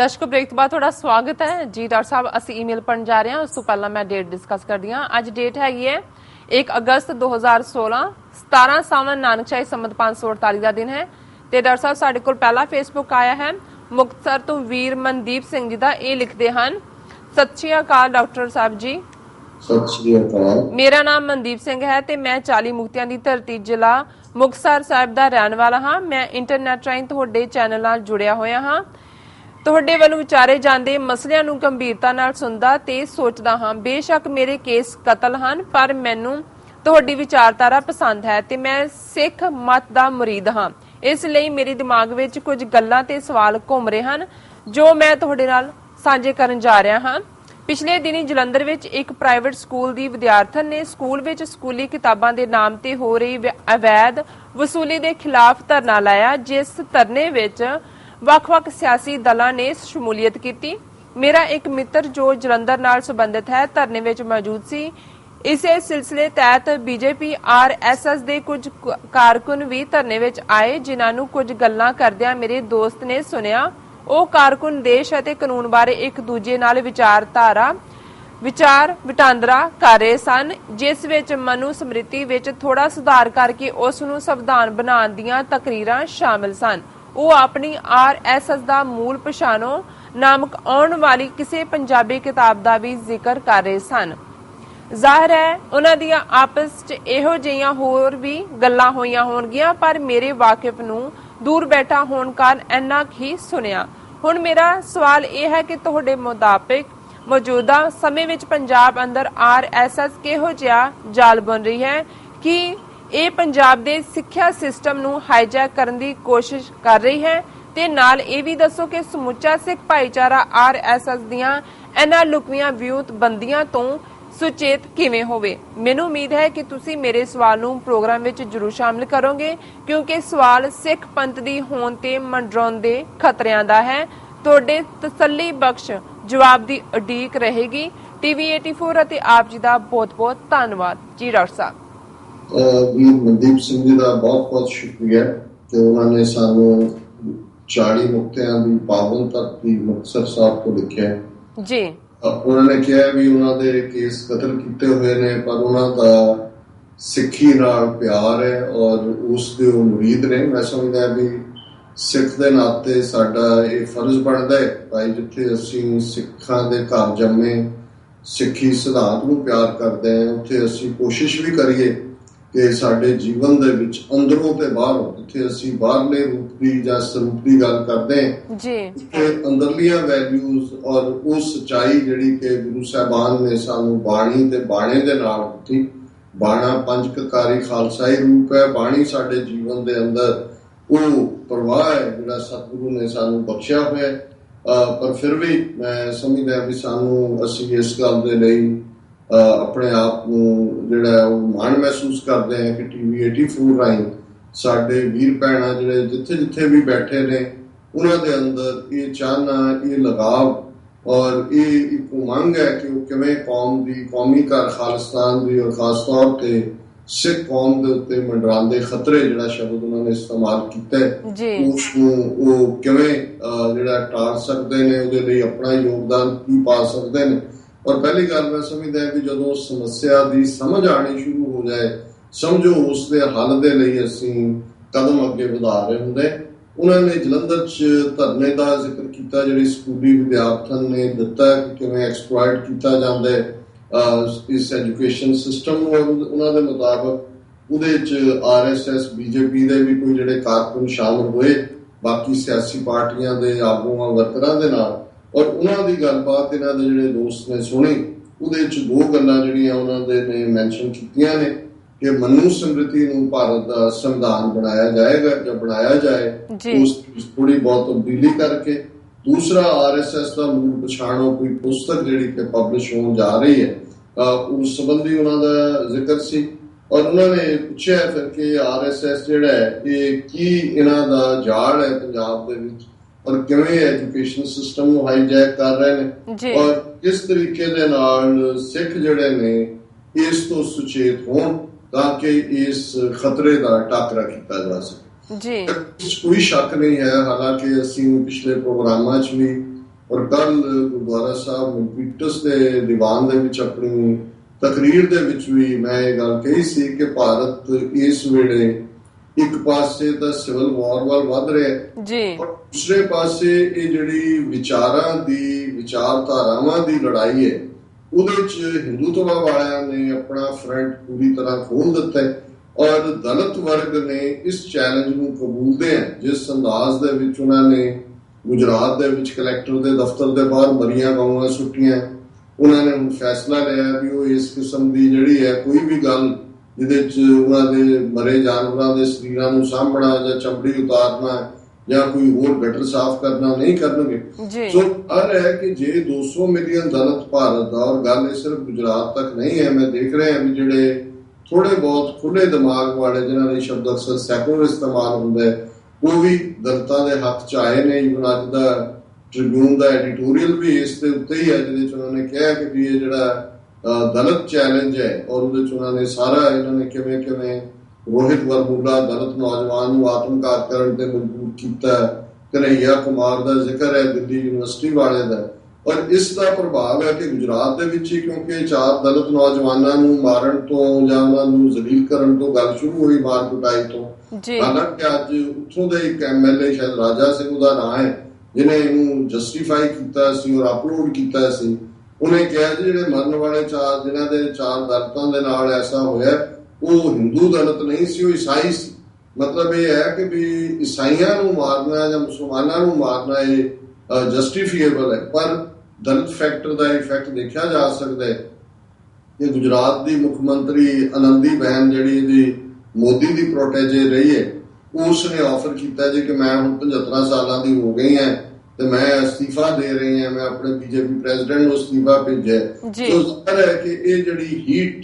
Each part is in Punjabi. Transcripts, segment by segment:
ਦਰਸ਼ਕੋ ਬ੍ਰੇਕ ਤੋਂ ਬਾਅਦ ਤੁਹਾਡਾ ਸਵਾਗਤ ਹੈ। ਜੀ ਡਾਕਟਰ ਸਾਹਿਬ ਅਸੀਂ ਈਮੇਲ ਪੜਨ ਜਾ ਰਹੇ ਹਾਂ। ਉਸ ਤੋਂ ਪਹਿਲਾਂ ਮੈਂ ਡੇਟ ਡਿਸਕਸ ਕਰਦੀ ਹਾਂ। ਅੱਜ ਡੇਟ ਹੈਗੀ ਹੈ 1 ਅਗਸਤ 2016 17 ਸਾਵਣ ਨਾਨਕਸ਼ਾਹੀ ਸੰਮਤ 548 ਦਾ ਦਿਨ ਹੈ। ਤੇ ਡਾਕਟਰ ਸਾਹਿਬ ਸਾਡੇ ਕੋਲ ਪਹਿਲਾ ਫੇਸਬੁੱਕ ਆਇਆ ਹੈ। ਮੁਕਤਸਰ ਤੋਂ ਵੀਰ ਮਨਦੀਪ ਸਿੰਘ ਜੀ ਦਾ ਇਹ ਲਿਖਦੇ ਹਨ। ਸਤਿ ਸ਼੍ਰੀ ਅਕਾਲ ਡਾਕਟਰ ਸਾਹਿਬ ਜੀ। ਸਤਿ ਸ਼੍ਰੀ ਅਕਾਲ। ਮੇਰਾ ਨਾਮ ਮਨਦੀਪ ਸਿੰਘ ਹੈ ਤੇ ਮੈਂ 40 ਮੁਕਤਿਆਂ ਦੀ ਧਰਤੀ ਜ਼ਿਲ੍ਹਾ ਮੁਕਤਸਰ ਸਾਹਿਬ ਦਾ ਰਹਿਣ ਵਾਲਾ ਹਾਂ। ਮੈਂ ਇੰਟਰਨੈਟ ਰਾਹੀਂ ਤੁਹਾਡੇ ਚੈਨਲ ਨਾਲ ਜੁੜਿਆ ਹੋਇਆ ਹਾਂ। ਤੁਹਾਡੇ ਵੱਲੋਂ ਵਿਚਾਰੇ ਜਾਂਦੇ ਮਸਲਿਆਂ ਨੂੰ ਗੰਭੀਰਤਾ ਨਾਲ ਸੁਣਦਾ ਤੇ ਸੋਚਦਾ ਹਾਂ, ਬੇਸ਼ੱਕ ਮੇਰੇ ਕੇਸ ਕਤਲ ਹਨ, ਪਰ ਮੈਨੂੰ ਤੁਹਾਡੀ ਵਿਚਾਰਧਾਰਾ ਪਸੰਦ ਹੈ ਤੇ ਮੈਂ ਸਿੱਖ ਮਤ ਦਾ ਮੁਰੀਦ ਹਾਂ। ਇਸ ਲਈ ਮੇਰੇ ਦਿਮਾਗ ਵਿੱਚ ਕੁਝ ਗੱਲਾਂ ਤੇ ਸਵਾਲ ਘੁੰਮ ਰਹੇ ਹਨ, ਜੋ ਮੈਂ ਤੁਹਾਡੇ ਨਾਲ ਸਾਂਝੇ ਕਰਨ ਜਾ ਰਿਹਾ ਹਾਂ। ਪਿਛਲੇ ਦਿਨੀ ਜਲੰਧਰ ਵਿੱਚ ਇੱਕ ਪ੍ਰਾਈਵੇਟ ਸਕੂਲ ਦੀ ਵਿਦਿਆਰਥਣ ਨੇ ਸਕੂਲ ਵਿੱਚ ਸਕੂਲੀ ਕਿਤਾਬਾਂ ਦੇ ਨਾਮ ਤੇ ਹੋ ਰਹੀ ਅਵੈਧ ਵਸੂਲੀ ਦੇ ਖਿਲਾਫ ਧਰਨਾ ਲਾਇਆ, ਜਿਸ ਧਰਨੇ ਵਿੱਚ ਵੱਖ-ਵੱਖ ਸਿਆਸੀ ਦਲਾਂ ਨੇ ਸ਼ਮੂਲੀਅਤ ਕੀਤੀ। ਮੇਰਾ ਇੱਕ ਮਿੱਤਰ ਜੋ ਜਲੰਧਰ ਨਾਲ ਸੰਬੰਧਿਤ ਹੈ, ਧਰਨੇ ਵਿੱਚ ਮੌਜੂਦ ਸੀ। ਇਸੇ ਸਿਲਸਿਲੇ ਤਹਿਤ ਬੀਜੇਪੀ ਆਰਐਸਐਸ ਦੇ ਕੁਝ ਕਾਰਕੁਨ ਵੀ ਧਰਨੇ ਵਿੱਚ ਆਏ, ਜਿਨ੍ਹਾਂ ਨੂੰ ਕੁਝ ਗੱਲਾਂ ਕਰਦਿਆਂ ਮੇਰੇ ਦੋਸਤ ਨੇ ਸੁਣਿਆ। ਉਹ ਕਾਰਕੁਨ ਦੇਸ਼ ਅਤੇ ਕਾਨੂੰਨ ਬਾਰੇ ਇੱਕ ਦੂਜੇ ਨਾਲ ਵਿਚਾਰਧਾਰਾ, ਵਿਚਾਰ ਵਟਾਂਦਰਾ ਕਰ ਰਹੇ ਸਨ, ਜਿਸ ਵਿੱਚ ਮਨੂ ਸਮ੍ਰਿਤੀ ਵਿੱਚ ਥੋੜਾ ਸੁਧਾਰ ਕਰਕੇ ਉਸ ਨੂੰ ਸੰਵਿਧਾਨ ਬਣਾਉਣ ਦੀਆਂ ਤਕਰੀਰਾਂ ਸ਼ਾਮਿਲ ਸਨ। ਉਹ ਆਪਣੀ ਆਰਐਸਐਸ ਦਾ ਮੂਲ ਪਛਾਣੋ ਨਾਮਕ ਆਉਣ ਵਾਲੀ ਕਿਸੇ ਪੰਜਾਬੀ ਕਿਤਾਬ ਦਾ ਵੀ ਜ਼ਿਕਰ ਕਰ ਰਹੇ ਸਨ। ਜ਼ਾਹਿਰ ਹੈ, ਉਹਨਾਂ ਦੀਆਂ ਆਪਸ 'ਚ ਇਹੋ ਜਿਹੀਆਂ ਹੋਰ ਵੀ ਗੱਲਾਂ ਹੋਈਆਂ ਹੋਣਗੀਆਂ, ਪਰ ਮੇਰੇ ਵਾਕਿਫ ਨੂੰ ਦੂਰ ਬੈਠਾ ਹੋਣ ਕਾਰਨ ਇੰਨਾ ਕੁ ਹੀ ਸੁਣਿਆ। ਹੁਣ ਮੇਰਾ ਸਵਾਲ ਇਹ ਹੈ ਕਿ ਤੁਹਾਡੇ ਮੁਤਾਬਿਕ ਮੌਜੂਦਾ ਸਮੇਂ ਵਿੱਚ ਪੰਜਾਬ ਅੰਦਰ ਆਰਐਸਐਸ ਕਿਹੋ ਜਿਹਾ ਜਾਲ ਬਣ ਰਹੀ ਹੈ? ਕਿ ਇਹ ਪੰਜਾਬ ਦੇ ਸਿੱਖਿਆ ਸਿਸਟਮ ਨੂੰ ਹਾਈਜੈਕ ਕਰਨ ਦੀ ਕੋਸ਼ਿਸ਼ ਕਰ ਰਹੀ ਹੈ ਤੇ ਨਾਲ ਇਹ ਵੀ ਦੱਸੋ ਕਿ ਸਮੁੱਚਾ ਸਿੱਖ ਭਾਈਚਾਰਾ ਆਰਐਸਐਸ ਦੀਆਂ ਇਹਨਾਂ ਲੁਕਵੀਆਂ ਵਿਊਤ ਬੰਦੀਆਂ ਤੋਂ ਸੁਚੇਤ ਕਿਵੇਂ ਹੋਵੇ? ਮੈਨੂੰ ਉਮੀਦ ਹੈ ਕਿ ਤੁਸੀਂ ਮੇਰੇ ਸਵਾਲ ਨੂੰ ਪ੍ਰੋਗਰਾਮ ਵਿੱਚ ਜ਼ਰੂਰ ਸ਼ਾਮਿਲ ਕਰੋਗੇ, ਕਿਉਂਕਿ ਸਵਾਲ ਸਿੱਖ ਪੰਥ ਦੀ ਹੋਣ ਤੇ ਮੰਡਰਾਉਣ ਦੇ ਖਤਰਿਆਂ ਦਾ ਹੈ। ਤੁਹਾਡੇ ਤਸੱਲੀ ਬਖਸ਼ ਜਵਾਬ ਦੀ ਉਡੀਕ ਰਹੇਗੀ। ਟੀਵੀ 84 ਅਤੇ ਆਪ ਜੀ ਦਾ ਬਹੁਤ-ਬਹੁਤ ਧੰਨਵਾਦ। ਜੀ ਡਾਕਟਰ ਸਾਹਿਬ। ਵੀਰ ਮਨਦੀਪ ਸਿੰਘ ਜੀ ਦਾ ਬਹੁਤ ਬਹੁਤ ਸ਼ੁਕਰੀਆ ਕਿ ਉਹਨਾਂ ਨੇ ਸਾਨੂੰ 40 ਨੁਕਤਿਆਂ ਦੀ ਪਾਵਨ ਧਰਤੀ ਮੁਕਤਸਰ ਸਾਹਿਬ ਤੋਂ ਲਿਖਿਆ। ਜੀ ਉਹਨਾਂ ਨੇ ਕਿਹਾ ਵੀ ਉਹਨਾਂ ਦੇ ਕੇਸ ਕਤਲ ਕੀਤੇ ਹੋਏ ਨੇ ਪਰ ਉਹਨਾਂ ਦਾ ਸਿੱਖੀ ਨਾਲ ਪਿਆਰ ਹੈ ਔਰ ਉਸ ਦੇ ਉਹ ਮੁਰੀਦ ਨੇ ਮੈਂ ਸਮਝਦਾ ਵੀ ਸਿੱਖ ਦੇ ਨਾਤੇ ਸਾਡਾ ਇਹ ਫਰਜ਼ ਬਣਦਾ ਹੈ ਭਾਈ ਜਿੱਥੇ ਅਸੀਂ ਸਿੱਖਾਂ ਦੇ ਘਰ ਜੰਮੇ ਸਿੱਖੀ ਸਿਧਾਂਤ ਨੂੰ ਪਿਆਰ ਕਰਦੇ ਹਾਂ ਉੱਥੇ ਅਸੀਂ ਕੋਸ਼ਿਸ਼ ਵੀ ਕਰੀਏ ਕਿ ਸਾਡੇ ਜੀਵਨ ਦੇ ਵਿੱਚ ਅੰਦਰੋਂ ਤੇ ਬਾਹਰੋਂ ਜਿੱਥੇ ਅਸੀਂ ਬਾਹਰਲੇ ਰੂਪ ਦੀ ਜਾਂ ਸਰੂਪ ਦੀ ਗੱਲ ਕਰਦੇ ਹਾਂ ਜੀ। ਕਿ ਅੰਦਰਲੀਆਂ ਵੈਲਿਊਜ਼ ਔਰ ਉਹ ਸਚਾਈ ਜਿਹੜੀ ਕਿ ਗੁਰੂ ਸਾਹਿਬਾਨ ਨੇ ਸਾਨੂੰ ਬਾਣੀ ਤੇ ਬਾਣੇ ਦੇ ਨਾਲ ਦਿੱਤੀ। ਬਾਣਾ ਪੰਜ ਕਕਾਰੀ ਖਾਲਸਾਈ ਰੂਪ ਹੈ ਬਾਣੀ ਸਾਡੇ ਜੀਵਨ ਦੇ ਅੰਦਰ ਉਹ ਪ੍ਰਵਾਹ ਹੈ ਜਿਹੜਾ ਸਤਿਗੁਰੂ ਨੇ ਸਾਨੂੰ ਬਖਸ਼ਿਆ ਹੋਇਆ ਪਰ ਫਿਰ ਵੀ ਮੈਂ ਸਮਝਦਾ ਵੀ ਸਾਨੂੰ ਅਸੀਂ ਇਸ ਗੱਲ ਦੇ ਲਈ ਆਪਣੇ ਆਪ ਨੂੰ ਜਿਹੜਾ ਉਹ ਮਾਣ ਮਹਿਸੂਸ ਕਰਦੇ ਹਾਂ ਕਿ ਟੀਵੀ 84 ਰਾਹੀਂ ਸਾਡੇ ਵੀਰ ਭੈਣਾਂ ਜਿਹੜੇ ਜਿੱਥੇ ਜਿੱਥੇ ਵੀ ਬੈਠੇ ਨੇ ਉਹਨਾਂ ਦੇ ਅੰਦਰ ਇਹ ਚਾਹਨਾ ਇਹ ਲਗਾਵ ਔਰ ਇਹ ਇੱਕ ਉਮੰਗ ਹੈ ਕਿ ਉਹ ਕਿਵੇਂ ਕੌਮ ਦੀ ਕੌਮੀ ਘਰ ਖਾਲਿਸਤਾਨ ਦੀ ਔਰ ਖਾਸ ਤੌਰ ਤੇ ਸਿੱਖ ਕੌਮ ਦੇ ਉੱਤੇ ਮੰਡਰਾਉਂਦੇ ਖਤਰੇ ਜਿਹੜਾ ਸ਼ਬਦ ਉਹਨਾਂ ਨੇ ਇਸਤੇਮਾਲ ਕੀਤਾ ਉਸ ਨੂੰ ਉਹ ਕਿਵੇਂ ਜਿਹੜਾ ਟਾਲ ਸਕਦੇ ਨੇ ਉਹਦੇ ਲਈ ਆਪਣਾ ਯੋਗਦਾਨ ਕੀ ਪਾ ਸਕਦੇ ਨੇ। ਔਰ ਪਹਿਲੀ ਗੱਲ ਮੈਂ ਸਮਝਦਾ ਕਿ ਜਦੋਂ ਸਮੱਸਿਆ ਦੀ ਸਮਝ ਆਣੀ ਸ਼ੁਰੂ ਹੋ ਜਾਏ, ਸਮਝੋ ਉਸ ਦੇ ਹੱਲ ਦੇ ਲਈ ਅਸੀਂ ਕਦਮ ਅੱਗੇ ਵਧਾ ਰਹੇ ਹੁੰਦੇ ਉਹਨਾਂ ਨੇ ਜਲੰਧਰ 'ਚ ਧਰਨੇ ਦਾ ਜ਼ਿਕਰ ਕੀਤਾ, ਜਿਹੜੀ ਸਕੂਲੀ ਵਿਦਿਆਰਥਣ ਨੇ ਦਿੱਤਾ ਕਿ ਕਿਵੇਂ ਐਕਸਪਲੋਇਟ ਕੀਤਾ ਜਾਂਦਾ ਹੈ ਇਸ ਐਜੂਕੇਸ਼ਨ ਸਿਸਟਮ ਨੂੰ। ਉਹਨਾਂ ਦੇ ਮੁਤਾਬਕ ਉਹਦੇ 'ਚ ਆਰਐਸਐਸ ਬੀਜੇਪੀ ਦੇ ਵੀ ਕੋਈ ਜਿਹੜੇ ਕਾਰਕੁਨ ਸ਼ਾਮਲ ਹੋਏ, ਬਾਕੀ ਸਿਆਸੀ ਪਾਰਟੀਆਂ ਦੇ ਆਗੂਆਂ, ਵਰਕਰਾਂ ਦੇ ਨਾਲ ਔਰ ਉਹਨਾਂ ਦੀ ਗੱਲਬਾਤ ਇਹਨਾਂ ਦੇ ਜਿਹੜੇ ਦੋਸਤ ਨੇ ਸੁਣੀ ਉਹਦੇ 'ਚ ਦੋ ਗੱਲਾਂ ਜਿਹੜੀਆਂ ਉਹਨਾਂ ਦੇ ਨੇ ਮੈਂਸ਼ਨ ਕੀਤੀਆਂ ਨੇ ਕਿ ਮਨੂ ਸਮ੍ਰਿਤੀ ਨੂੰ ਭਾਰਤ ਦਾ ਸੰਵਿਧਾਨ ਬਣਾਇਆ ਜਾਏਗਾ ਜਾਂ ਬਣਾਇਆ ਜਾਏ। ਉਸ ਵਿੱਚ ਥੋੜੀ ਬਹੁਤ ਤਬਦੀਲੀ ਕਰਕੇ। ਦੂਸਰਾ ਆਰਐਸਐਸ ਦਾ ਮੂਲ ਪਛਾਣੋ ਕੋਈ ਪੁਸਤਕ ਜਿਹੜੀ ਕਿ ਪਬਲਿਸ਼ ਹੋਣ ਜਾ ਰਹੀ ਹੈ ਉਸ ਸੰਬੰਧੀ ਉਹਨਾਂ ਦਾ ਜ਼ਿਕਰ ਸੀ। ਔਰ ਉਹਨਾਂ ਨੇ ਪੁੱਛਿਆ ਫਿਰ ਕਿ ਆਰਐਸਐਸ ਜਿਹੜਾ ਹੈ ਇਹ ਕੀ ਇਹਨਾਂ ਦਾ ਜਾਲ ਹੈ ਪੰਜਾਬ ਦੇ ਵਿੱਚ? ਔਰ ਕਿਵੇਂ ਐਜੂਕੇਸ਼ਨ ਸਿਸਟਮ ਨੂੰ ਹਾਈਜੈਕ ਕਰ ਰਹੇ ਨੇ। ਔਰ ਕਿਸ ਤਰੀਕੇ ਦੇ ਨਾਲ ਸਿੱਖ ਜਿਹੜੇ ਨੇ ਇਸ ਤੋਂ ਸੁਚੇਤ ਹੋਣ ਤਾਂ ਕਿ ਇਸ ਖਤਰੇ ਦਾ ਟਾਕਰਾ ਕੀਤਾ ਜਾ ਸਕੇ। ਜੀ। ਕੋਈ ਸ਼ੱਕ ਨਹੀਂ ਹੈ ਹਾਲਾਂਕਿ ਅਸੀਂ ਪਿਛਲੇ ਪ੍ਰੋਗਰਾਮਾਂ 'ਚ ਵੀ ਔਰ ਕੱਲ ਗੁਰਦੁਆਰਾ ਸਾਹਿਬ ਮਿਲਪੀਟਸ ਦੇ ਦੀਵਾਨ ਦੇ ਵਿੱਚ ਆਪਣੀ ਤਕਰੀਰ ਦੇ ਵਿੱਚ ਵੀ ਮੈਂ ਇਹ ਗੱਲ ਕਹੀ ਸੀ ਕਿ ਭਾਰਤ ਇਸ ਵੇਲੇ ਇੱਕ ਪਾਸੇ ਤਾਂ ਸਿਵਲ ਵਾਰ ਵੱਲ ਵੱਧ ਰਿਹਾ। ਹੈ ਜੀ। ਔਰ ਦੂਸਰੇ ਪਾਸੇ ਇਹ ਜਿਹੜੀ ਵਿਚਾਰਾਂ ਦੀ ਵਿਚਾਰਧਾਰਾਵਾਂ ਦੀ ਲੜਾਈ ਹੈ ਉਹਦੇ ਚ ਹਿੰਦੂਤਵਾ ਵਾਲਿਆਂ ਨੇ ਆਪਣਾ ਫਰੰਟ ਪੂਰੀ ਤਰ੍ਹਾਂ ਖੋਲ ਦਿੱਤਾ ਹੈ। ਔਰ ਦਲਿਤ ਵਰਗ ਨੇ ਇਸ ਚੈਲੰਜ ਨੂੰ ਕਬੂਲਦੇ ਆ ਜਿਸ ਅੰਦਾਜ਼ ਦੇ ਵਿੱਚ ਉਹਨਾਂ ਨੇ ਗੁਜਰਾਤ ਦੇ ਵਿੱਚ ਕਲੈਕਟਰ ਦੇ ਦਫ਼ਤਰ ਦੇ ਬਾਹਰ ਮਰੀਆਂ ਗਊਆਂ ਸੁੱਟੀਆਂ। ਉਹਨਾਂ ਨੇ ਫੈਸਲਾ ਲਿਆ ਵੀ ਉਹ ਇਸ ਕਿਸਮ ਦੀ ਜਿਹੜੀ ਹੈ ਕੋਈ ਵੀ ਗੱਲ ਜਿਹਦੇ ਚ ਉਹਨਾਂ ਦੇ ਮਰੇ ਜਾਨਵਰਾਂ ਦੇ ਸਰੀਰਾਂ ਨੂੰ ਸਾਂਭਣਾ ਜਾਂ ਚਮੜੀ ਉਤਾਰਨਾ ਜਾਂ ਕੋਈ ਹੋਰ ਗਟਰ ਸਾਫ਼ ਕਰਨਾ ਨਹੀਂ ਕਰਨਗੇ। ਸੋ ਅਰ ਹੈ ਕਿ ਜੇ 200 ਮਿਲੀਅਨ ਦਲਿਤ ਭਾਰਤ ਦਾ ਔਰ ਗੱਲ ਇਹ ਸਿਰਫ ਗੁਜਰਾਤ ਤੱਕ ਨਹੀਂ ਹੈ ਮੈਂ ਦੇਖ ਰਿਹਾ ਵੀ ਜਿਹੜੇ ਥੋੜੇ ਬਹੁਤ ਖੁੱਲੇ ਦਿਮਾਗ ਵਾਲੇ ਜਿਨ੍ਹਾਂ ਦੇ ਸ਼ਬਦ ਅਕਸਰ ਸੈਕੂਲਰ ਇਸਤੇਮਾਲ ਹੁੰਦਾ ਹੈ ਉਹ ਵੀ ਦਲਿਤਾਂ ਦੇ ਹੱਕ ਚ ਆਏ ਨੇ ਇਵਨ ਅੱਜ ਦਾ ਟ੍ਰਿਬਿਊਨ ਦਾ ਐਡੀਟੋਰੀਅਲ ਵੀ ਇਸ ਦੇ ਉੱਤੇ ਹੀ ਹੈ ਜਿਹਦੇ ਚ ਉਹਨਾਂ ਨੇ ਕਿਹਾ ਕਿ ਵੀ ਇਹ ਜਿਹੜਾ ਦਲਿਤ ਚੈਲੰਜ ਹੈ ਔਰ ਉਹਦੇ ਚ ਉਹਨਾਂ ਨੇ ਸਾਰਾ ਇਹਨਾਂ ਨੇ ਕਿਵੇਂ ਕਿਵੇਂ ਰੋਹਿਤ ਵਰਮੂਲਾ ਦਲਿਤ ਨੌਜਵਾਨ ਨੂੰ ਆਤਮਘਾਤ ਕਰਨ ਤੇ ਮਜਬੂਰ ਕੀਤਾ ਕਨਈਆ ਕੁਮਾਰ ਦਾ ਜ਼ਿਕਰ ਹੈ ਦਿੱਲੀ ਯੂਨੀਵਰਸਿਟੀ ਵਾਲੇ ਦਾ। ਔਰ ਇਸ ਦਾ ਪ੍ਰਭਾਵ ਹੈ ਕਿ ਗੁਜਰਾਤ ਦੇ ਵਿੱਚ ਹੀ ਕਿਉਂਕਿ ਚਾਰ ਦਲਿਤ ਨੌਜਵਾਨਾਂ ਨੂੰ ਮਾਰਨ ਤੋਂ ਜਾਂ ਉਹਨਾਂ ਨੂੰ ਜ਼ਲੀਲ ਕਰਨ ਤੋਂ ਗੱਲ ਸ਼ੁਰੂ ਹੋਈ ਮਾਰ ਕੁਟਾਈ ਤੋਂ। ਜੀ। ਹਾਲਾਂਕਿ ਅੱਜ ਉੱਥੋਂ ਦੇ ਇੱਕ ਐਮਐਲਏ ਸ਼ਾਇਦ ਰਾਜਾ ਸਿੰਘ ਉਹਦਾ ਨਾਂ ਹੈ ਜਿਹਨੇ ਇਹਨੂੰ ਜਸਟੀਫਾਈ ਕੀਤਾ ਸੀ ਔਰ ਅਪਲੋਡ ਕੀਤਾ ਸੀ। ਉਹਨੇ ਕਿਹਾ ਜੀ, ਜਿਹੜੇ ਮਰਨ ਵਾਲੇ ਚਾਰ, ਜਿਨ੍ਹਾਂ ਦੇ ਚਾਰ ਦਲਿਤਾਂ ਦੇ ਨਾਲ ਐਸਾ ਹੋਇਆ, ਉਹ ਹਿੰਦੂ ਦਲਿਤ ਨਹੀਂ ਸੀ, ਉਹ ਈਸਾਈ ਸੀ। ਮਤਲਬ ਇਹ ਹੈ ਕਿ ਵੀ ਈਸਾਈਆਂ ਨੂੰ ਮਾਰਨਾ ਜਾਂ ਮੁਸਲਮਾਨਾਂ ਨੂੰ ਮਾਰਨਾ ਇਹ ਜਸਟੀਫੀਏਬਲ ਹੈ। ਪਰ ਦਲਿਤ ਫੈਕਟਰ ਦਾ ਇਫੈਕਟ ਦੇਖਿਆ ਜਾ ਸਕਦਾ ਹੈ। ਕਿ ਗੁਜਰਾਤ ਦੀ ਮੁੱਖ ਮੰਤਰੀ ਆਨੰਦੀ ਬਹਿਨ ਜਿਹੜੀ ਇਹਦੀ ਮੋਦੀ ਦੀ ਪ੍ਰੋਟੇਜੇ ਰਹੀ ਹੈ ਉਸ ਨੇ ਆਫਰ ਕੀਤਾ ਜੀ ਕਿ ਮੈਂ ਹੁਣ 75 ਸਾਲਾਂ ਦੀ ਹੋ ਗਈ ਹਾਂ ਤੇ ਮੈਂ ਅਸਤੀਫਾ ਦੇ ਰਹੀ ਹਾਂ ਮੈਂ ਆਪਣੇ ਬੀਜੇਪੀ ਪ੍ਰੈਜ਼ੀਡੈਂਟ ਨੂੰ ਅਸਤੀਫਾ ਭੇਜਿਆ। ਸੋ ਜ਼ਾਹਰ ਹੈ ਕਿ ਇਹ ਜਿਹੜੀ ਹੀਟ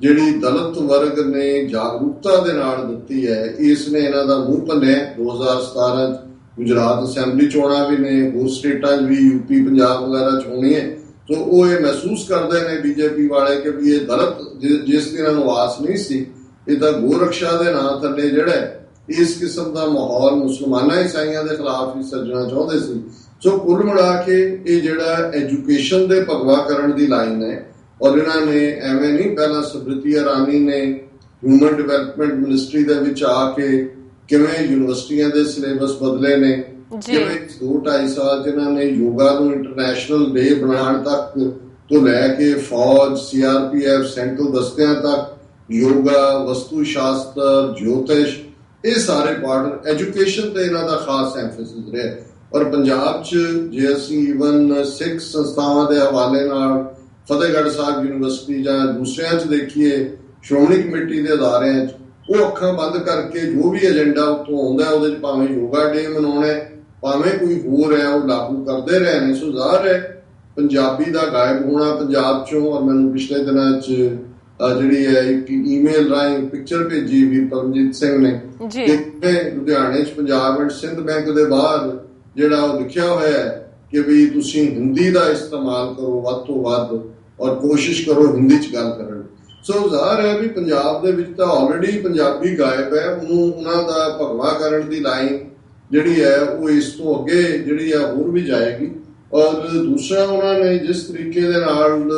ਜਿਹੜੀ ਦਲਿਤ ਵਰਗ ਨੇ ਜਾਗਰੂਕਤਾ ਦੇ ਨਾਲ ਦਿੱਤੀ ਹੈ ਇਸ ਨੇ ਇਹਨਾਂ ਦਾ ਮੂੰਹ ਭੰਨਿਆ 2017 ਚ ਗੁਜਰਾਤ ਅਸੈਂਬਲੀ ਚੋਣਾਂ ਵੀ ਨੇ ਹੋਰ ਸਟੇਟਾਂ 'ਚ ਵੀ ਯੂਪੀ ਪੰਜਾਬ ਵਗੈਰਾ ਚ ਹੋਣੀ ਹੈ। ਸੋ ਉਹ ਇਹ ਮਹਿਸੂਸ ਕਰਦੇ ਨੇ ਬੀਜੇਪੀ ਵਾਲੇ ਕਿ ਵੀ ਇਹ ਦਲਿਤ ਜਿਸ ਦੀ ਇਹਨਾਂ ਨੂੰ ਆਸ ਨਹੀਂ ਸੀ ਇਹ ਤਾਂ ਗੋਰਖਸ਼ਾ ਦੇ ਨਾਂ ਥੱਲੇ ਜਿਹੜਾ ਇਸ ਕਿਸਮ ਦਾ ਮਾਹੌਲ ਮੁਸਲਮਾਨਾਂ ਈਸਾਈਆਂ ਦੇ ਖਿਲਾਫ ਹੀ ਸੱਜਣਾ ਚਾਹੁੰਦੇ ਸੀ ਸੋ ਕੁੱਲ ਮਿਲਾ ਕੇ ਇਹ ਜਿਹੜਾ ਐਜੂਕੇਸ਼ਨ ਦੇ ਭਗਵਾ ਕਰਨ ਦੀ ਲਾਈਨ ਹੈ ਔਰ ਇਹਨਾਂ ਨੇ ਐਵੇਂ ਨਹੀਂ ਪਹਿਲਾਂ ਸਮ੍ਰਿਤੀ ਇਰਾਨੀ ਨੇ ਹਿਊਮਨ ਡਿਵੈਲਪਮੈਂਟ ਮਿਨਿਸਟਰੀ ਦੇ ਵਿੱਚ ਆ ਕੇ ਕਿਵੇਂ ਯੂਨੀਵਰਸਿਟੀਆਂ ਦੇ ਸਿਲੇਬਸ ਬਦਲੇ ਨੇ ਜੀ। ਕਿਵੇਂ ਦੋ ਢਾਈ ਸਾਲ ਜਿਨ੍ਹਾਂ ਨੇ ਯੋਗਾ ਨੂੰ ਇੰਟਰਨੈਸ਼ਨਲ ਡੇ ਬਣਾਉਣ ਤੱਕ ਤੋਂ ਲੈ ਕੇ ਫੌਜ ਸੀਆਰਪੀਐਫ ਸੈਂਟਰਲ ਦਸਤਿਆਂ ਤੱਕ ਯੋਗਾ ਵਸਤੂ ਸ਼ਾਸਤਰ ਜੋਤਿਸ਼ ਇਹ ਸਾਰੇ ਪਾਰਟ ਐਜੂਕੇਸ਼ਨ ਤੇ ਇਹਨਾਂ ਦਾ ਖਾਸ ਐਮਫੈਸਿਸ ਰਿਹਾ ਔਰ ਪੰਜਾਬ 'ਚ ਜੇ ਅਸੀਂ ਈਵਨ ਸਿੱਖ ਸੰਸਥਾਵਾਂ ਦੇ ਹਵਾਲੇ ਨਾਲ ਫਤਿਹਗੜ੍ਹ ਸਾਹਿਬ ਯੂਨੀਵਰਸਿਟੀ ਜਾਂ ਦੂਸਰਿਆਂ 'ਚ ਦੇਖੀਏ, ਸ਼੍ਰੋਮਣੀ ਕਮੇਟੀ ਦੇ ਅਦਾਰਿਆਂ 'ਚ, ਉਹ ਅੱਖਾਂ ਬੰਦ ਕਰਕੇ ਜੋ ਵੀ ਏਜੰਡਾ ਉੱਥੋਂ ਆਉਂਦਾ ਉਹਦੇ 'ਚ ਭਾਵੇਂ ਯੋਗਾ ਡੇ ਮਨਾਉਣਾ ਭਾਵੇਂ ਕੋਈ ਹੋਰ ਹੈ, ਉਹ ਲਾਗੂ ਕਰਦੇ ਰਹੇ ਨੇ, ਸੁਧਾਰ ਜ਼ਾਹਰ ਹੈ ਪੰਜਾਬੀ ਦਾ ਗਾਇਬ ਹੋਣਾ ਪੰਜਾਬ 'ਚੋਂ, ਔਰ ਮੈਨੂੰ ਪਿਛਲੇ ਦਿਨਾਂ 'ਚ ਜਿਹੜੀ ਹੈ ਇੱਕ ਈਮੇਲ ਰਾਹੀਂ ਪਿਕਚਰ ਭੇਜੀ ਵੀਰ ਪਰਮਜੀਤ ਸਿੰਘ ਨੇ। ਜੀ। ਕਿ ਲੁਧਿਆਣੇ 'ਚ ਪੰਜਾਬ ਐਂਡ ਸਿੰਧ ਬੈਂਕ ਦੇ ਬਾਹਰ ਜਿਹੜਾ ਉਹ ਲਿਖਿਆ ਹੋਇਆ ਹੈ ਕਿ ਵੀ ਤੁਸੀਂ ਹਿੰਦੀ ਦਾ ਇਸਤੇਮਾਲ ਕਰੋ ਵੱਧ ਤੋਂ ਵੱਧ ਔਰ ਕੋਸ਼ਿਸ਼ ਕਰੋ ਹਿੰਦੀ 'ਚ ਗੱਲ ਕਰਨ। ਸੋ ਜ਼ਾਹਰ ਹੈ ਵੀ ਪੰਜਾਬ ਦੇ ਵਿੱਚ ਤਾਂ ਆਲਰੇਡੀ ਪੰਜਾਬੀ ਗਾਇਬ ਹੈ ਉਹਨੂੰ ਉਹਨਾਂ ਦਾ ਭਗਵਾ ਕਰਨ ਦੀ ਲਾਈਨ ਜਿਹੜੀ ਹੈ ਉਹ ਇਸ ਤੋਂ ਅੱਗੇ ਜਿਹੜੀ ਹੈ ਹੋਰ ਵੀ ਜਾਏਗੀ। ਔਰ ਦੂਸਰਾ ਉਹਨਾਂ ਨੇ ਜਿਸ ਤਰੀਕੇ ਦੇ ਨਾਲ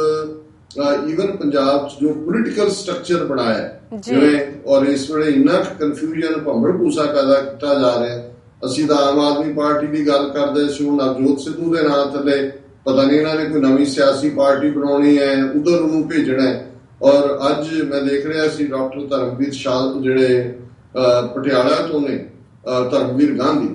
ਈਵਨ ਪੰਜਾਬ 'ਚ ਜੋ ਪੋਲੀਟੀਕਲ ਸਟਰਕਚਰ ਬਣਾਇਆ। ਜਿਵੇਂ ਔਰ ਇਸ ਵੇਲੇ ਇੰਨਾ ਕਨਫਿਊਜ਼ਨ ਭੰਬੜ ਭੂਸਾ ਪੈਦਾ ਕੀਤਾ ਜਾ ਰਿਹਾ। ਅਸੀਂ ਤਾਂ ਆਮ ਆਦਮੀ ਪਾਰਟੀ ਦੀ ਗੱਲ ਕਰਦੇ ਸੀ ਹੁਣ ਨਵਜੋਤ ਸਿੱਧੂ ਦੇ ਨਾਂ ਥੱਲੇ ਪਤਾ ਨਹੀਂ ਇਹਨਾਂ ਨੇ ਕੋਈ ਨਵੀਂ ਸਿਆਸੀ ਪਾਰਟੀ ਬਣਾਉਣੀ ਹੈ ਉਧਰ ਉਹਨੂੰ ਭੇਜਣਾ ਹੈ ਔਰ ਅੱਜ ਮੈਂ ਦੇਖ ਰਿਹਾ ਸੀ ਡਾਕਟਰ ਧਰਮਵੀਰ ਸ਼ਾਹ ਜਿਹੜੇ ਪਟਿਆਲਾ ਤੋਂ ਨੇ ਧਰਮਵੀਰ ਗਾਂਧੀ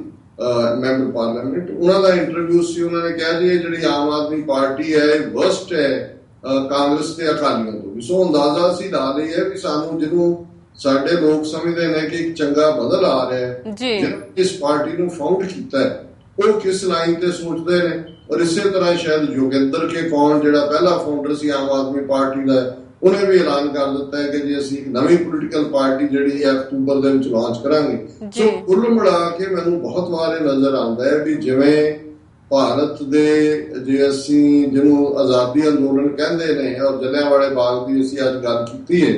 ਮੈਂਬਰ ਪਾਰਲੀਮੈਂਟ ਉਹਨਾਂ ਦਾ ਇੰਟਰਵਿਊ ਸੀ ਉਹਨਾਂ ਨੇ ਕਿਹਾ ਜੀ ਇਹ ਜਿਹੜੀ ਆਮ ਆਦਮੀ ਪਾਰਟੀ ਹੈ ਵਰਸਟ ਹੈ ਕਾਂਗਰਸ ਤੇ ਅਕਾਲੀਆਂ ਤੋਂ ਵੀ। ਸੋ ਅੰਦਾਜ਼ਾ ਸੀ ਲਾ ਲਈ ਹੈ ਵੀ ਸਾਨੂੰ ਜਿਹਨੂੰ ਸਾਡੇ ਲੋਕ ਸਮਝਦੇ ਨੇ ਕਿ ਇੱਕ ਚੰਗਾ ਬਦਲ ਆ ਰਿਹਾ ਹੈ ਜੀ। ਜਿਹਨਾਂ ਨੇ ਇਸ ਪਾਰਟੀ ਨੂੰ ਫਾਊਂਡ ਕੀਤਾ ਹੈ ਉਹ ਕਿਸ ਲਾਈਨ ਤੇ ਸੋਚਦੇ ਨੇ ਔਰ ਇਸੇ ਤਰ੍ਹਾਂ ਸ਼ਾਇਦ ਯੋਗਿੰਦਰ ਕੇ ਕੌਣ ਜਿਹੜਾ ਪਹਿਲਾ ਫਾਊਂਡਰ ਸੀ ਆਮ ਆਦਮੀ ਪਾਰਟੀ ਦਾ ਉਹਨੇ ਵੀ ਐਲਾਨ ਕਰ ਦਿੱਤਾ ਹੈ ਕਿ ਜੀ ਅਸੀਂ ਇੱਕ ਨਵੀਂ ਪੋਲੀਟੀਕਲ ਪਾਰਟੀ ਜਿਹੜੀ ਹੈ ਅਕਤੂਬਰ ਦੇ ਵਿੱਚ ਲਾਂਚ ਕਰਾਂਗੇ। ਸੋ ਕੁੱਲ ਮਿਲਾ ਕੇ ਮੈਨੂੰ ਬਹੁਤ ਵਾਰ ਇਹ ਨਜ਼ਰ ਆਉਂਦਾ ਹੈ ਵੀ ਜਿਵੇਂ ਭਾਰਤ ਦੇ ਜੇ ਅਸੀਂ ਜਿਹਨੂੰ ਆਜ਼ਾਦੀ ਅੰਦੋਲਨ ਕਹਿੰਦੇ ਨੇ ਔਰ ਜਲਿਆਂਵਾਲੇ ਬਾਗ ਦੀ ਅਸੀਂ ਅੱਜ ਗੱਲ ਕੀਤੀ ਹੈ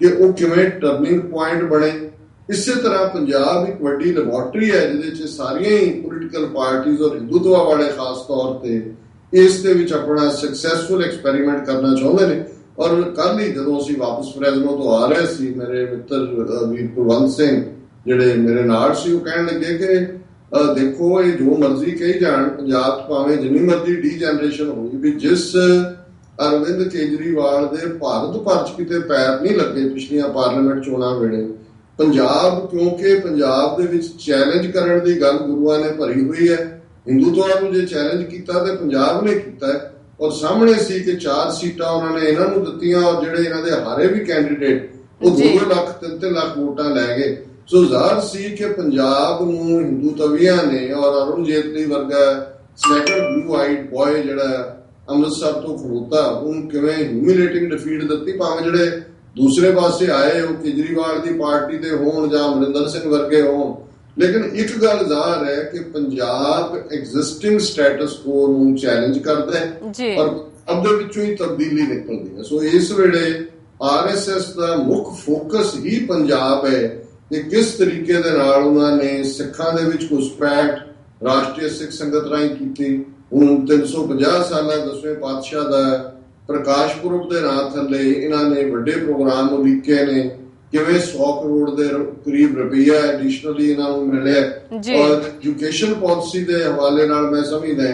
ਕਿ ਉਹ ਕਿਵੇਂ ਟਰਨਿੰਗ ਪੁਆਇੰਟ ਬਣੇ। ਇਸੇ ਤਰ੍ਹਾਂ ਪੰਜਾਬ ਇੱਕ ਵੱਡੀ ਲੈਬੋਰਟਰੀ ਹੈ, ਜਿਹਦੇ 'ਚ ਸਾਰੀਆਂ ਹੀ ਪੋਲੀਟੀਕਲ ਪਾਰਟੀਆਂ ਔਰ ਹਿੰਦੂਤਵਾ ਵਾਲੇ ਖਾਸ ਤੌਰ ਤੇ ਇਸ ਦੇ ਵਿੱਚ ਆਪਣਾ ਸਕਸੈਸਫੁਲ ਐਕਸਪੈਰੀਮੈਂਟ ਕਰਨਾ ਚਾਹੁੰਦੇ ਨੇ। ਔਰ ਕੱਲ ਹੀ ਜਦੋਂ ਅਸੀਂ ਵਾਪਸ ਫਰੈਜ਼ਨੋ ਤੋਂ ਆ ਰਹੇ ਸੀ, ਮੇਰੇ ਮਿੱਤਰ ਵੀਰ ਕੁਲਵੰਤ ਸਿੰਘ, ਜਿਹੜੇ ਮੇਰੇ ਨਾਲ ਸੀ, ਉਹ ਕਹਿਣ ਲੱਗੇ ਕਿ ਦੇਖੋ ਇਹ ਜੋ ਮਰਜ਼ੀ ਕਹੀ ਜਾਣ ਪੰਜਾਬ ਭਾਵੇਂ ਜਿੰਨੀ ਮਰਜ਼ੀ ਡੀਜਨਰੇਸ਼ਨ ਹੋਈ ਵੀ ਜਿਸ ਅਰਵਿੰਦ ਕੇਜਰੀਵਾਲ ਦੇ ਭਾਰਤ ਭਰ 'ਚ ਕਿਤੇ ਪੈਰ ਨਹੀਂ ਲੱਗੇ ਪਿਛਲੀਆਂ ਪਾਰਲੀਮੈਂਟ ਚੋਣਾਂ ਵੇਲੇ ਪੰਜਾਬ ਕਿਉਂਕਿ ਪੰਜਾਬ ਦੇ ਵਿੱਚ ਚੈਲੰਜ ਕਰਨ ਦੀ ਗੱਲ ਗੁਰੂਆਂ ਨੇ ਭਰੀ ਹੋਈ ਹੈ। ਹਿੰਦੂਤਵਾ ਨੂੰ ਜੇ ਚੈਲੰਜ ਕੀਤਾ ਤੇ ਪੰਜਾਬ ਨੇ ਕੀਤਾ ਹੈ। ਔਰ ਸਾਹਮਣੇ ਸੀ ਕਿ ਚਾਰ ਸੀਟਾਂ ਉਹਨਾਂ ਨੇ ਇਹਨਾਂ ਨੂੰ ਦਿੱਤੀਆਂ ਔਰ ਜਿਹੜੇ ਇਹਨਾਂ ਦੇ ਹਾਰੇ ਵੀ ਕੈਂਡੀਡੇਟ ਉਹ ਜੀ। 2 ਲੱਖ 3 ਲੱਖ ਵੋਟਾਂ ਲੈ ਗਏ। ਸੋ ਜ਼ਾਹਰ ਸੀ ਕਿ ਪੰਜਾਬ ਨੂੰ ਹਿੰਦੂ ਤਵੀਆਂ ਨੇ ਔਰ ਅਰੁਣ ਜੇਤਲੀ ਵਰਗਾ ਸਨੈਕਰ ਬਲੂ ਆਈਡ ਬॉय ਜਿਹੜਾ ਅੰਮ੍ਰਿਤਸਰ ਤੋਂ ਖਲੋਤਾ ਉਹਨੂੰ ਕਿਵੇਂ ਹਿਊਮਿਲੇਟਿੰਗ ਡਿਫੀਟ ਦਿੱਤੀ? ਭਾਵੇਂ ਜਿਹੜੇ ਦੂਸਰੇ ਪਾਸੇ ਆਏ ਉਹ ਕੇਜਰੀਵਾਲ ਦੀ ਪਾਰਟੀ ਦੇ ਹੋਣ ਜਾਂ ਅਮਰਿੰਦਰ ਸਿੰਘ ਵਰਗੇ ਹੋਣ। ਲੇਕਿਨ ਇੱਕ ਗੱਲ ਜ਼ਾਹਰ ਹੈ ਕਿ ਪੰਜਾਬ ਐਗਜ਼ਿਸਟਿੰਗ ਸਟੇਟਸ ਕੋ ਨੂੰ ਚੈਲੰਜ ਕਰਦਾ ਹੈ ਪਰ ਅਬ ਦੇ ਵਿੱਚੋਂ ਹੀ ਤਬਦੀਲੀ ਨਿਕਲਦੀ ਹੈ। ਸੋ ਇਸ ਵੇਲੇ ਆਰਐਸਐਸ ਦਾ ਮੁੱਖ ਫੋਕਸ ਹੀ ਪੰਜਾਬ ਹੈ। ਕਿ ਕਿਸ ਤਰੀਕੇ ਦੇ ਨਾਲ ਉਹਨਾਂ ਨੇ ਸਿੱਖਾਂ ਦੇ ਵਿੱਚ ਘੁਸਪੈਠ ਰਾਸ਼ਟਰੀ ਸਿੱਖ ਸੰਗਤ ਰਾਹੀਂ ਕੀਤੀ। ਹੁਣ 350 ਸਾਲਾ ਦਸਵੇਂ ਪਾਤਸ਼ਾਹ ਦਾ ਪ੍ਰਕਾਸ਼ ਪੁਰਬ ਦੇ ਨਾਂ ਥੱਲੇ ਇਹਨਾਂ ਨੇ ਵੱਡੇ ਪ੍ਰੋਗਰਾਮ ਉਲੀਕੇ ਨੇ। ਕਿਵੇਂ 100 ਕਰੋੜ ਦੇ ਕਰੀਬ ਰੁਪਈਆ ਐਡੀਸ਼ਨਲੀ ਇਹਨਾਂ ਨੂੰ ਮਿਲਿਆ। ਔਰ ਐਜੂਕੇਸ਼ਨ ਪਾਲਿਸੀ ਦੇ ਹਵਾਲੇ ਨਾਲ ਮੈਂ ਸਮਝਦਾ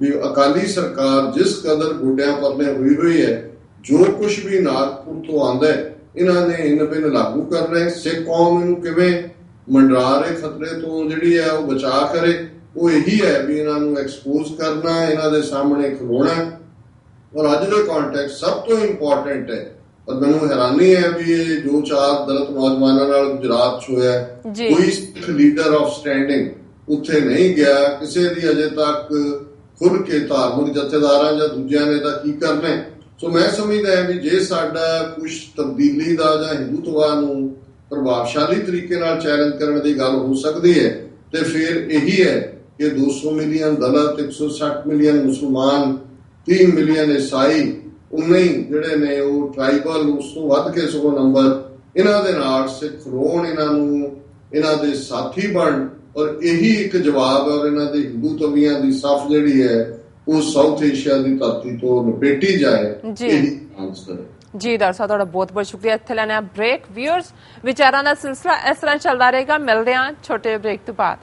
ਵੀ ਅਕਾਲੀ ਸਰਕਾਰ ਜਿਸ ਕਦਰ ਗੋਡਿਆਂ ਪਰਨੇ ਹੋਈ ਹੋਈ ਹੈ ਜੋ ਕੁਝ ਵੀ ਨਾਗਪੁਰ ਤੋਂ ਆਂਦਾ ਹੈ ਇਹਨਾਂ ਨੇ ਇਨ ਬਿਨ ਲਾਗੂ ਕਰ ਰਹੇ ਸਿੱਖ ਕੌਮ ਨੂੰ ਕਿਵੇਂ ਮੰਡਰਾ ਰਹੇ ਖਤਰੇ ਤੋਂ ਜਿਹੜੀ ਹੈ ਉਹ ਬਚਾ ਕਰੇ ਉਹ ਇਹੀ ਹੈ ਵੀ ਇਹਨਾਂ ਨੂੰ ਐਕਸਪੋਜ਼ ਕਰਨਾ ਇਹਨਾਂ ਦੇ ਸਾਹਮਣੇ ਖਲੋਣਾ ਔਰ ਅੱਜ ਦੇ ਕੰਟੈਕਸਟ ਸਭ ਤੋਂ ਇੰਪੋਰਟੈਂਟ ਹੈ ਔਰ ਮੈਨੂੰ ਹੈਰਾਨੀ ਹੈ ਵੀ ਇਹ ਜੋ ਚਾਰ ਦਲਿਤ ਨੌਜਵਾਨਾਂ ਨਾਲ ਗੁਜਰਾਤ 'ਚ ਹੋਇਆ। ਕੋਈ ਲੀਡਰ ਆਫ ਸਟੈਂਡਿੰਗ ਉੱਥੇ ਨਹੀਂ ਗਿਆ ਕਿਸੇ ਦੀ ਅਜੇ ਤੱਕ ਖੁੱਲ ਕੇ ਧਾਰਮਿਕ ਜਥੇਦਾਰਾਂ ਜਾਂ ਦੂਜਿਆਂ ਨੇ ਤਾਂ ਕੀ ਕਰਨਾ ਹੈ। ਸੋ ਮੈਂ ਸਮਝਦਾ ਹਾਂ ਵੀ ਜੇ ਸਾਡਾ ਕੁਝ ਤਬਦੀਲੀ ਦਾ ਜਾਂ ਹਿੰਦੂਤਵਾ ਨੂੰ ਪ੍ਰਭਾਵਸ਼ਾਲੀ ਤਰੀਕੇ ਨਾਲ ਚੈਲੰਜ ਕਰਨ ਦੀ ਗੱਲ ਹੋ ਸਕਦੀ ਹੈ, ਤੇ ਫਿਰ ਇਹੀ ਹੈ ਕਿ 200 ਮਿਲੀਅਨ ਦਲਿਤ 160 ਮਿਲੀਅਨ ਮੁਸਲਮਾਨ 3 ਮਿਲੀਅਨ ਈਸਾਈ, ਉਨੇ ਹੀ ਜਿਹੜੇ ਨੇ ਉਹ ਟ੍ਰਾਈਬਲ ਉਸ ਤੋਂ ਵੱਧ ਕੇ ਸਗੋਂ ਨੰਬਰ ਇਹਨਾਂ ਦੇ ਨਾਲ ਸਿੱਖ ਰੋਣ ਇਹਨਾਂ ਨੂੰ, ਇਹਨਾਂ ਦੇ ਸਾਥੀ ਬਣ, ਔਰ ਇਹੀ ਇੱਕ ਜਵਾਬ ਹੈ ਔਰ ਇਹਨਾਂ ਦੇ ਹਿੰਦੂ ਤਵੀਆਂ ਦੀ ਸਫ ਜਿਹੜੀ ਹੈ ਉਹ ਸਾਊਥ ਏਸ਼ੀਆ ਦੀ ਧਰਤੀ ਤੋਂ ਲਪੇਟੀ ਜਾਏ ਜੀ। ਇਹੀ ਆਨਸਰ ਹੈ। ਜੀ ਸਾਹਿਬ ਤੁਹਾਡਾ ਬਹੁਤ ਬਹੁਤ ਸ਼ੁਕਰੀਆ। ਇੱਥੇ ਲੈਣਾ ਬ੍ਰੇਕ ਵਿਊਅਰਸ ਵਿਚਾਰਾਂ ਦਾ ਸਿਲਸਿਲਾ ਇਸ ਤਰ੍ਹਾਂ ਚੱਲਦਾ ਰਹੇਗਾ। ਮਿਲਦੇ ਹਾਂ ਛੋਟੇ ਬ੍ਰੇਕ ਤੋਂ ਬਾਅਦ।